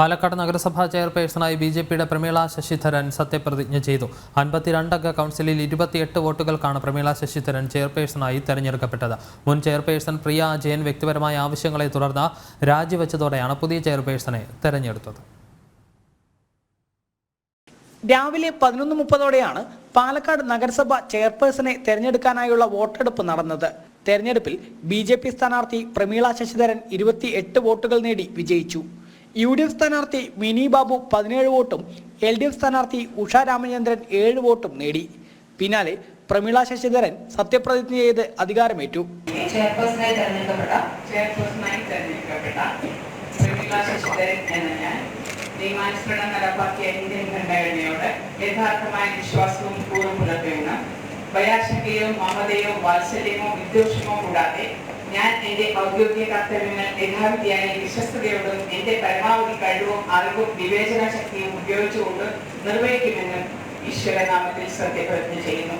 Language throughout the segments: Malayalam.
പാലക്കാട് നഗരസഭാ ചെയർപേഴ്സണായി ബി ജെ പിയുടെ പ്രമീള ശശിധരൻ സത്യപ്രതിജ്ഞ ചെയ്തു. അൻപത്തിരണ്ടംഗ കൗൺസിലിൽ ഇരുപത്തിയെട്ട് വോട്ടുകൾക്കാണ് പ്രമീള ശശിധരൻ ചെയർപേഴ്സണായി തെരഞ്ഞെടുക്കപ്പെട്ടത്. മുൻ ചെയർപേഴ്സൺ പ്രിയ ജയൻ വ്യക്തിപരമായ ആവശ്യങ്ങളെ തുടർന്ന് രാജിവെച്ചതോടെയാണ് പുതിയ ചെയർപേഴ്സണെ തെരഞ്ഞെടുത്തത്. രാവിലെ പതിനൊന്ന് മുപ്പതോടെയാണ് പാലക്കാട് നഗരസഭ ചെയർപേഴ്സണെ തെരഞ്ഞെടുക്കാനായുള്ള വോട്ടെടുപ്പ് നടന്നത്. തെരഞ്ഞെടുപ്പിൽ ബി ജെ പി സ്ഥാനാർത്ഥി പ്രമീള ശശിധരൻ ഇരുപത്തി എട്ട് വോട്ടുകൾ നേടി വിജയിച്ചു. യു ഡി എഫ് സ്ഥാനാർത്ഥി മിനി ബാബു പതിനേഴ് വോട്ടും എൽ ഡി എഫ് സ്ഥാനാർത്ഥി ഉഷ രാമചന്ദ്രൻ ഏഴ് വോട്ടും നേടി. പിന്നാലെ പ്രമീള ശശിധരൻ സത്യപ്രതിജ്ഞ ചെയ്ത് അധികാരമേറ്റു. ചെയർപേഴ്സണായി പ്രമീള ശശിധരൻ യഥാർത്ഥമായ വിശ്വാസവും ഭയാശങ്കയോ മമതയോ വാത്സല്യമോ വിദ്വേഷമോ കൂടാതെ ഞാൻ എന്റെ ഔദ്യോഗിക കർത്തവ്യങ്ങൾ യഥാവിധിയായി വിശ്വസ്തയോടും എന്റെ പരമാവധി കഴിവും അറിവും വിവേചന ശക്തിയും ഉപയോഗിച്ചുകൊണ്ട് നിർവഹിക്കുമെന്നും ഈശ്വരനാമത്തിൽ സത്യപ്രതിജ്ഞ ചെയ്യുന്നു.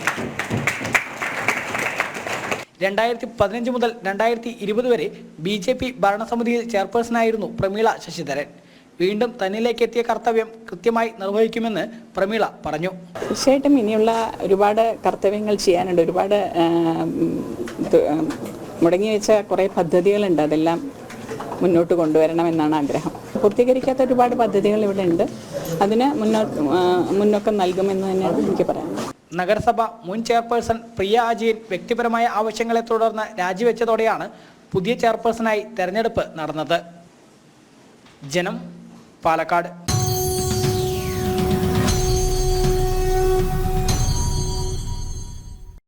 രണ്ടായിരത്തി പതിനഞ്ച് മുതൽ രണ്ടായിരത്തി ഇരുപത് വരെ ബി ജെ പി ഭരണസമിതിയിൽ ചെയർപേഴ്സണായിരുന്നു പ്രമീള ശശിധരൻ. വീണ്ടും തന്നിലേക്ക് എത്തിയ കർത്തവ്യം കൃത്യമായി നിർവഹിക്കുമെന്ന് പ്രമീള പറഞ്ഞു. തീർച്ചയായിട്ടും ഇനിയുള്ള ഒരുപാട് കർത്തവ്യങ്ങൾ ചെയ്യാനുണ്ട്. ഒരുപാട് മുടങ്ങി വെച്ച കുറേ പദ്ധതികളുണ്ട്. അതെല്ലാം മുന്നോട്ട് കൊണ്ടുവരണം എന്നാണ് ആഗ്രഹം. പൂർത്തീകരിക്കാത്ത ഒരുപാട് പദ്ധതികൾ ഇവിടെ ഉണ്ട്. അതിന് മുന്നോട്ട് മുന്നോക്കം നൽകുമെന്ന് തന്നെയാണ് എനിക്ക് പറയാനുള്ളത്. നഗരസഭ മുൻ ചെയർപേഴ്സൺ പ്രിയ അജയൻ വ്യക്തിപരമായ ആവശ്യങ്ങളെ തുടർന്ന് രാജിവെച്ചതോടെയാണ് പുതിയ ചെയർപേഴ്സണായി തെരഞ്ഞെടുപ്പ് നടന്നത്. ജനം പാലക്കാട്.